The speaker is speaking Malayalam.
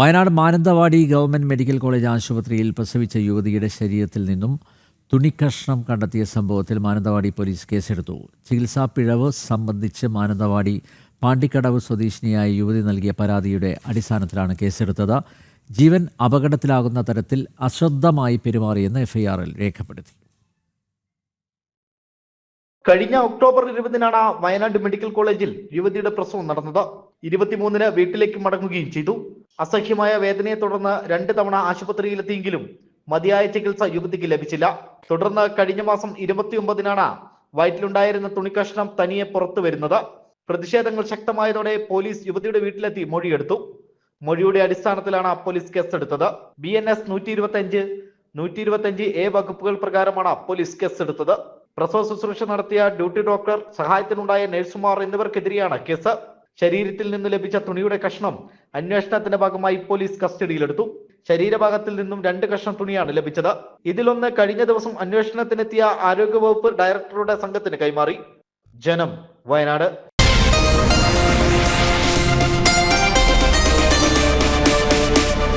Wayanad Mananthavady government medical college ആശുപത്രിയിൽ പ്രസവിച്ച യുവതിയുടെ ശരീരത്തിൽ നിന്നും തുണിക്കഷ്ണം കണ്ടെത്തിയ സംഭവത്തിൽ മാനന്തവാടി പോലീസ് കേസെടുത്തു. ചികിത്സാ പിഴവ് സംബന്ധിച്ച് മാനന്തവാടി പാണ്ടിക്കടവ് സ്വദേശിനിയായ യുവതി നൽകിയ പരാതിയുടെ അടിസ്ഥാനത്തിലാണ് കേസെടുത്തത്. ജീവൻ അപകടത്തിലാകുന്ന തരത്തിൽ അശ്രദ്ധമായി പെരുമാറിയെന്ന് എഫ്ഐആറിൽ രേഖപ്പെടുത്തി. കഴിഞ്ഞ ഒക്ടോബർ ഇരുപതിനാണ് വയനാട് മെഡിക്കൽ കോളേജിൽ യുവതിയുടെ പ്രസവം നടന്നത്. ഇരുപത്തിമൂന്നിന് വീട്ടിലേക്ക് മടങ്ങുകയും ചെയ്തു. അസഹ്യമായ വേദനയെ തുടർന്ന് രണ്ട് തവണ ആശുപത്രിയിലെത്തിയെങ്കിലും മതിയായ ചികിത്സ യുവതിക്ക് ലഭിച്ചില്ല. തുടർന്ന് കഴിഞ്ഞ മാസം ഇരുപത്തിയൊമ്പതിനാണ് വയറ്റിലുണ്ടായിരുന്ന തുണിക്കഷ്ണം തനിയെ പുറത്തു വരുന്നത്. പ്രതിഷേധങ്ങൾ ശക്തമായതോടെ പോലീസ് യുവതിയുടെ വീട്ടിലെത്തി മൊഴിയെടുത്തു. മൊഴിയുടെ അടിസ്ഥാനത്തിലാണ് പോലീസ് കേസെടുത്തത്. ബി എൻ എസ് നൂറ്റി ഇരുപത്തി അഞ്ച് നൂറ്റി ഇരുപത്തി അഞ്ച് എ വകുപ്പുകൾ പ്രകാരമാണ് പോലീസ് കേസെടുത്തത്. പ്രസവ ശുശ്രൂഷ നടത്തിയ ഡ്യൂട്ടി ഡോക്ടർ സഹായത്തിനുണ്ടായ നഴ്സുമാർ എന്നിവർക്കെതിരെയാണ് കേസ്. ശരീരത്തിൽ നിന്ന് ലഭിച്ച തുണിയുടെ കഷ്ണം അന്വേഷണത്തിന്റെ ഭാഗമായി പോലീസ് കസ്റ്റഡിയിലെടുത്തു. ശരീരഭാഗത്തിൽ നിന്നും രണ്ട് കഷ്ണം തുണിയാണ് ലഭിച്ചത്. ഇതിലൊന്ന് കഴിഞ്ഞ ദിവസം അന്വേഷണത്തിനെത്തിയ ആരോഗ്യവകുപ്പ് ഡയറക്ടറുടെ സംഘത്തിന് കൈമാറി. ജനം വയനാട്.